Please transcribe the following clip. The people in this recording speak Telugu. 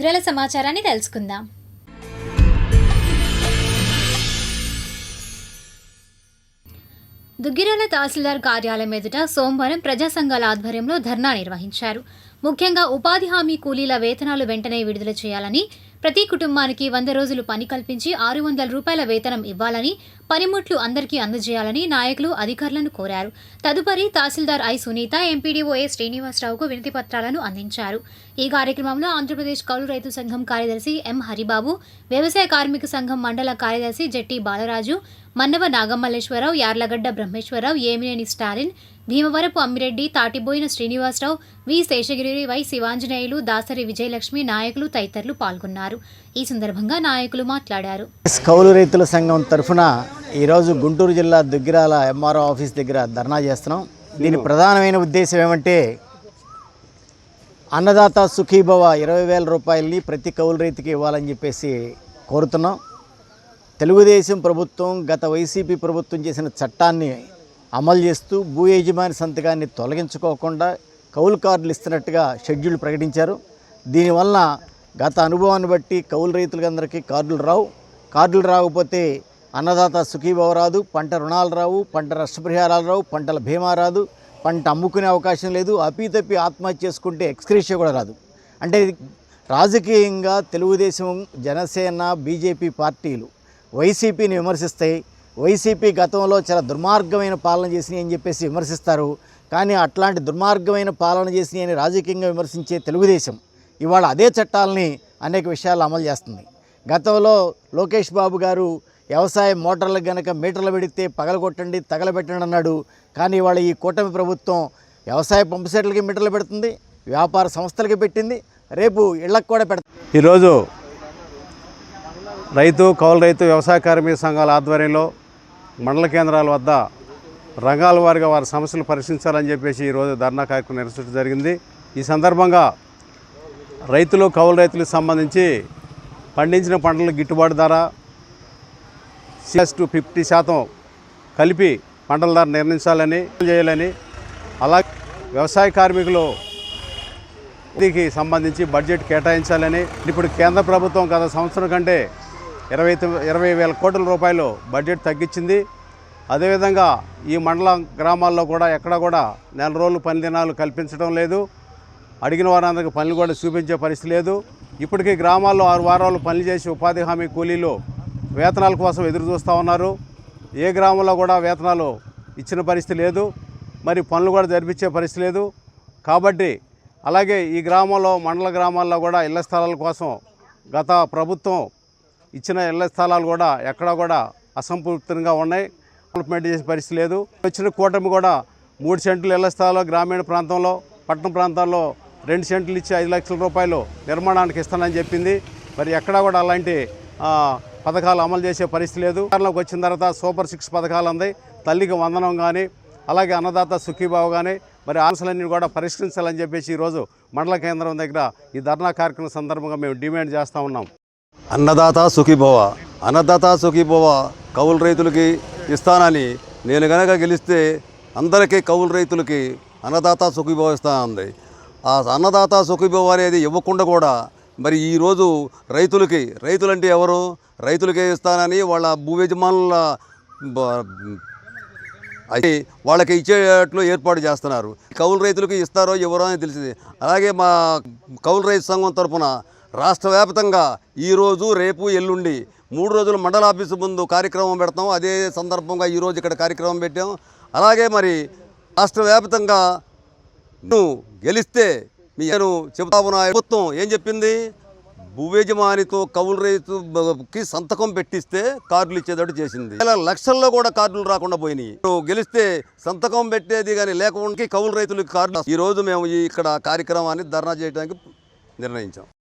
ఉగ్రాల సమాచారాన్ని తెలుసుకుందాం. దుగ్గిరాల తహసీల్దార్ కార్యాలయం ఎదుట సోమవారం ప్రజా సంఘాల ఆధ్వర్యంలో ధర్నా నిర్వహించారు. ముఖ్యంగా ఉపాధి హామీ కూలీల వేతనాలు వెంటనే విడుదల చేయాలని ప్రతి కుటుంబానికి వంద రోజులు పని కల్పించి ఆరు వందల రూపాయల వేతనం ఇవ్వాలని పనిముట్లు అందరికీ అందజేయాలని నాయకులు అధికారులను కోరారు. తదుపరి తహసీల్దార్ ఐ సునీత ఎంపీడీఓ ఏ శ్రీనివాసరావుకు వినతి పత్రాలను అందించారు. ఈ కార్యక్రమంలో ఆంధ్రప్రదేశ్ కౌలు రైతు సంఘం కార్యదర్శి ఎం హరిబాబు వ్యవసాయ కార్మిక సంఘం మండల కార్యదర్శి Jatti Balaraju Mannava Nagamalleswararao Yarlagadda Brahmeswararao Yemineni Stalin Bheemavarapu Ammireddy Tatiboyina Srinivasarao V. Seshagiri Y. Sivanjaneyulu Dasari Vijayalakshmi నాయకులు తదితరులు పాల్గొన్నారు. ఈ సందర్భంగా నాయకులు మాట్లాడారు. కౌలు రైతుల సంఘం తరఫున ఈరోజు గుంటూరు జిల్లా దుగ్గిరాల ఎంఆర్ఓ ఆఫీస్ దగ్గర ధర్నా చేస్తున్నాం. దీని ప్రధానమైన ఉద్దేశం ఏమంటే అన్నదాత సుఖీభవ ఇరవై వేల రూపాయలని ప్రతి కౌలు రైతుకి ఇవ్వాలని చెప్పేసి కోరుతున్నాం. తెలుగుదేశం ప్రభుత్వం గత వైసీపీ ప్రభుత్వం చేసిన చట్టాన్ని అమలు చేస్తూ భూ యజమాని సంతకాన్ని తొలగించుకోకుండా కౌలు కార్డులు ఇస్తున్నట్టుగా షెడ్యూల్ ప్రకటించారు. దీనివల్ల గత అనుభవాన్ని బట్టి కౌలు రైతులందరికీ కార్డులు రావు. కార్డులు రాకపోతే అన్నదాత సుఖీభవ రాదు. పంట రుణాలు రావు. పంట నష్టపరిహారాలు రావు. పంటల బీమా రాదు. పంట అమ్ముకునే అవకాశం లేదు. అపీతప్పి ఆత్మహత్య చేసుకుంటే ఎక్స్క్రేషియా కూడా రాదు. అంటే రాజకీయంగా తెలుగుదేశం జనసేన బీజేపీ పార్టీలు వైసీపీని విమర్శిస్తాయి వైసీపీ గతంలో చాలా దుర్మార్గమైన పాలన చేసినాయి అని చెప్పేసి విమర్శిస్తారు. కానీ అట్లాంటి దుర్మార్గమైన పాలన చేసినాయి అని రాజకీయంగా విమర్శించే తెలుగుదేశం ఇవాళ అదే చట్టాలని అనేక విషయాలు అమలు చేస్తుంది. గతంలో లోకేష్ బాబు గారు వ్యవసాయ మోటార్లకు గనక మీటర్లు పెడితే పగలగొట్టండి తగలబెట్టండి అన్నాడు. కానీ ఇవాళ ఈ కూటమి ప్రభుత్వం వ్యవసాయ పంపుసెట్లకి మీటర్లు పెడుతుంది వ్యాపార సంస్థలకి పెట్టింది రేపు ఇళ్ళకు కూడా పెడుతుంది. ఈరోజు రైతు కౌలు రైతు వ్యవసాయ కార్మిక సంఘాల ఆధ్వర్యంలో మండల కేంద్రాల వద్ద రంగాల వారిగా వారి సమస్యలు పరిశీలించాలని చెప్పేసి ఈరోజు ధర్నా కార్యక్రమం నిర్వహించడం జరిగింది. ఈ సందర్భంగా రైతులు కౌలు రైతులకు సంబంధించి పండించిన పంటలకు గిట్టుబాటు ధర సిఎస్ టు ఫిఫ్టీ శాతం కలిపి పంటల ధర నిర్ణయించాలని చేయాలని అలా వ్యవసాయ కార్మికులు దీనికి సంబంధించి బడ్జెట్ కేటాయించాలని ఇప్పుడు కేంద్ర ప్రభుత్వం గత సంవత్సరం కంటే ఇరవై ఇరవై వేల కోట్ల రూపాయలు బడ్జెట్ తగ్గించింది. అదేవిధంగా ఈ మండలం గ్రామాల్లో కూడా ఎక్కడ కూడా నెల రోజులు పని దినాలు కల్పించడం లేదు. అడిగిన వారందరికీ పనులు కూడా చూపించే పరిస్థితి లేదు. ఇప్పటికీ గ్రామాల్లో ఆరు వారాలు పనులు చేసి ఉపాధి హామీ కూలీలు వేతనాల కోసం ఎదురు చూస్తూ ఉన్నారు. ఏ గ్రామంలో కూడా వేతనాలు ఇచ్చిన పరిస్థితి లేదు. మరి పనులు కూడా జరిపించే పరిస్థితి లేదు. కాబట్టి అలాగే ఈ గ్రామంలో మండల గ్రామాల్లో కూడా ఇళ్ళ స్థలాల కోసం గత ప్రభుత్వం ఇచ్చిన ఇళ్ళ స్థలాలు కూడా ఎక్కడ కూడా అసంపూర్తిగా ఉన్నాయి. డెవలప్మెంట్ చేసే పరిస్థితి లేదు. వచ్చిన కూటమి కూడా మూడు సెంట్లు ఇళ్ళ స్థలాలు గ్రామీణ ప్రాంతంలో పట్టణ ప్రాంతాల్లో రెండు సెంట్లు ఇచ్చి ఐదు లక్షల రూపాయలు నిర్మాణానికి ఇస్తానని చెప్పింది. మరి ఎక్కడా కూడా అలాంటి పథకాలు అమలు చేసే పరిస్థితి లేదు. కారణంలోకి వచ్చిన తర్వాత సూపర్ సిక్స్ పథకాలు ఉంది తల్లికి వందనం కానీ అలాగే అన్నదాత సుఖీబాబు కానీ మరి ఆంక్షలన్నీ కూడా పరిష్కరించాలని చెప్పేసి ఈరోజు మండల కేంద్రం దగ్గర ఈ ధర్నా కార్యక్రమం సందర్భంగా మేము డిమాండ్ చేస్తూ ఉన్నాం. అన్నదాత సుఖీభవ. అన్నదాత సుఖీభవ కౌలు రైతులకి ఇస్తానని నేను గనక గెలిస్తే అందరికీ కౌలు రైతులకి అన్నదాత సుఖీభవ ఇస్తానంది. ఆ అన్నదాత సుఖీభవ అనేది ఇవ్వకుండా కూడా మరి ఈరోజు రైతులకి రైతులంటే ఎవరు? రైతులకే ఇస్తానని వాళ్ళ భూ యజమానుల బ- అయితే వాళ్ళకి ఇచ్చేట్లు ఏర్పాటు చేస్తున్నారు. కౌలు రైతులకు ఇస్తారో ఎవరో అని తెలిసింది. అలాగే మా కౌలు రైతు సంఘం తరపున రాష్ట్ర వ్యాప్తంగా ఈరోజు రేపు ఎల్లుండి మూడు రోజులు మండల ఆఫీసు ముందు కార్యక్రమం పెడతాం. అదే సందర్భంగా ఈరోజు ఇక్కడ కార్యక్రమం పెట్టాం. అలాగే మరి రాష్ట్ర వ్యాప్తంగా గెలిస్తే నేను చెబుతా ఉన్నా ప్రభుత్వం ఏం చెప్పింది? భూయజమానితో కౌలు రైతుకి సంతకం పెట్టిస్తే కార్డులు ఇచ్చేటట్టు చేసింది. ఇలా లక్షల్లో కూడా కార్డులు రాకుండా పోయినాయి. నువ్వు గెలిస్తే సంతకం పెట్టేది కానీ లేకుండా కౌలు రైతులకు కార్డు ఈరోజు మేము ఇక్కడ కార్యక్రమాన్ని ధర్నా చేయడానికి నిర్ణయించాం.